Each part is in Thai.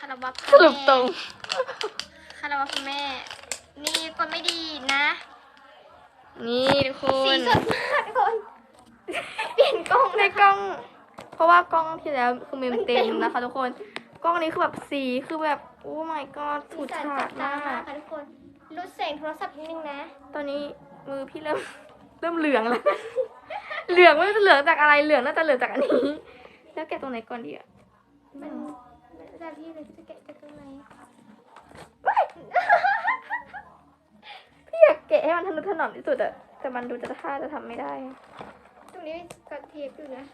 คาราวะสรุปตรง คาราวะคุณแม่ นี่คนไม่ดีนะ นี่ทุกคสีนสดมากทุกคน เปลี่ยนกล้องในเลยกล้อง เพราะว่ากล้องที่แล้วคือเมมเต็มันเต็มมนะคะทุกคน กล้องนี้คือแบบสีคือแบบ โอ้ my god ฉูดสีสันฉาจัดดจ้ามาก ค่ะทุกคนลดแสงโทรศัพท์นิดนึงนะ ตอนนี้มือพี่เริ่ม เริ่มเหลืองแล้ว เหลืองไม่รู้จะเหลืองจากอะไรเหลืองน่าจะเหลืองจากอันนี้ แล้วแกะตรงไหนก่อนดีอะมัน แล้วแต่พี่เลยจะแกะจากตรงไหนพี่อยากแกะให้มันทะนุถนอมที่สุดอะแต่มันดูจะท่าจะทำไม่ได้ ตรงนี้ก็เทปอยู่นะ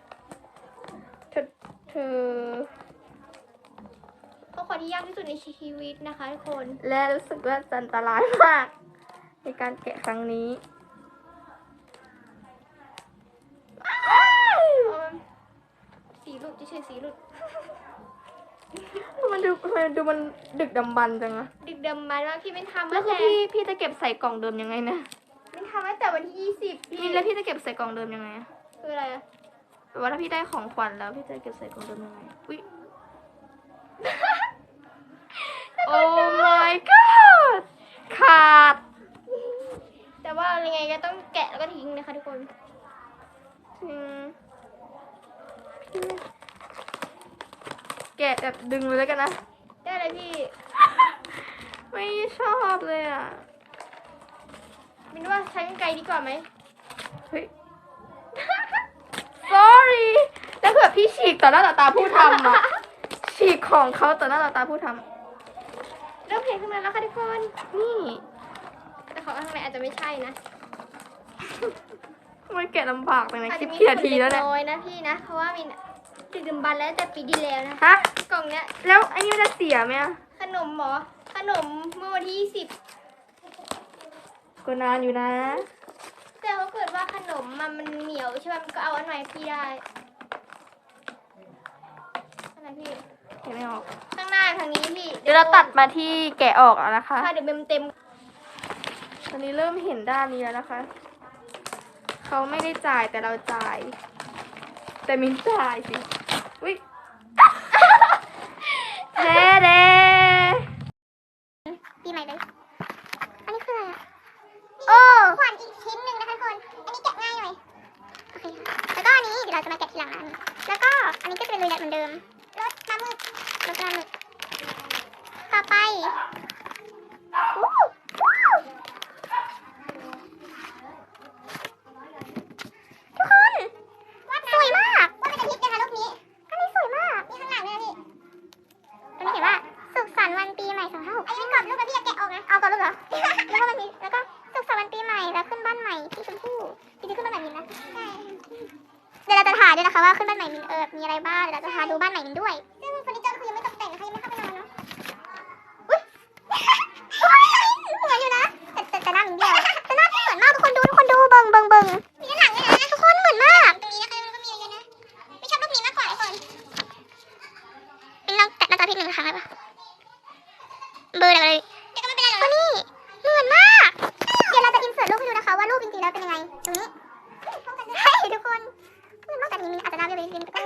เธอเธอข้อความที่ยากที่สุดในชีวิตนะคะทุกคน และรู้สึกว่าจะอันตรายมาก ในการแกะครั้งนี้เอาสีหลุดจะเฉยๆสีหลุด มันดูมันดูมันดึกดำบรรพ์จังอะดึกดำบรรพ์มากพี่ไม่ทำแล้วตั้งคือแต่พี่พี่จะเก็บใส่กล่องเดิมยังไงนะไม่ทำตั้งแต่วันที่ยี่สิบพี่นี่แล้วพี่จะเก็บใส่กล่องเดิมยังไงอะคืออะไรอะแปลว่าถ้าพี่ได้ของขวัญแล้วพี่จะเก็บใส่กล่องเดิมยังไงอุ้ยโอ้ my god ขาด แต่ว่ายังไงก็ต้องแกะแล้วก็ทิ้งนะคะทุกคนจริงพี่ไม่ แกะแบบดึงเลยแล้วกันนะ ได้เลยพี่ ไม่ชอบเลยอะมินว่าใช้กรรไกรดีกว่าไหม เฮ้ย sorry แล้วคือแบบพี่ฉีกต่อหน้าต่อตาผู้ทำอะ ฉีกของเขาต่อหน้าต่อตาผู้ทเริ่มเพลงขึ้นมาแล้วค่ะทุกคนำนี่แต่ของข้างในอาจจะไม่ใช่นะทำไมแกะลำบากไปนะอาจคลิจะปมีกี่นาทีแล้วเนี่ยน้อยนะพี่นะ เพราะว่ามิน ดึกดำบรรพ์แล้วแต่ปีที่แล้วนะ ฮะ กล่องเนี้ย แล้วอันนี้มันจะเสียไหมอะขนมหมอ ขนมเมื่อวันที่ยี่สิบ ก็นานอยู่นะ แต่เขาเกิดว่าขนมมันมันเหนียวใช่ไหมมันก็เอาอันใหม่พี่ได้อะไรพี่แกะไม่ออก ข้างหน้าทางนี้พี่เดี๋ยวเราตัดมาที่แกะออกแล้วนะคะ ค่ะเดี๋ยวเมมเต็มตอนนี้เริ่มเห็นด้านนี้แล้วนะคะ เขาไม่ได้จ่ายแต่เราจ่าย แต่มินจ่ายสิ อุ้ยเด้เด้ปีใหม่เลย อันนี้คืออะไรอะโอ้ขวัญอีกชิ้นหนึ่งนะคะทุกคน อันนี้แกะง่ายหน่อย โอเคค่ะแล้วก็อันนี้เดี๋ยวเราจะมาแกะทีหลังนะแล้วก็อันนี้ก็จะเป็นเลยเหมือนเดิมรสปลาหมึกรสปลาหมึก ต่อไปอู้อู้ทุกคนสวยมากว่าเป็นอาทิตย์นะคะรูปนี้ อันนี้สวยมาก นี่ข้างหลังด้วยนะพี่ ตรงนี้เขียนว่าสุขสันต์วันปีใหม่สองห้าหกอันนี้เป็นกรอบรูปแล้วพี่อยากแกะออกนะ เอากรอบรูปเหรอ แล้วก็มันมีแล้วก็สุขสันต์วันปีใหม่แล้วขึ้นบ้านใหม่ที่ชมพู่จริงๆขึ้นบ้านใหม่มินนะใช่เดี๋ยวเราจะถ่ายด้วยนะคะว่าขึ้นบ้านใหม่มินเออมีอะไรบ้างเดี๋ยวเราจะพาดูบ้านใหม่มินด้วยซึ่งเฟอร์นิเจอร์คือยังไม่ตกแต่งนะคะยังไม่เข้าไปนอนเนาะอุ้ยเหมือนอยู่นะแต่แต่แต่หน้ามินเดียวแต่หน้าพี่เหมือนมากทุกคนดูทุกคนดูเบิ่งเบิ่งเบิ่งมีด้านหลังด้วยนะทุกคนเหมือนมากตรงนี้นะคะมันก็มีเยอะนะไม่ชอบรูปนี้มากกว่าทุกคนเป็นลองแตะหน้าตาพี่หนึ่งครั้งได้ปะเบอร์อะไรแต่ก็ไม่เป็นไรหรอกนี่เหมือนมาก เดี๋ยวเราจะอินเสิร์ตรูปให้ดูนะคะว่ารูปจริงๆแล้วเป็นยังไงตรงนี้ ใ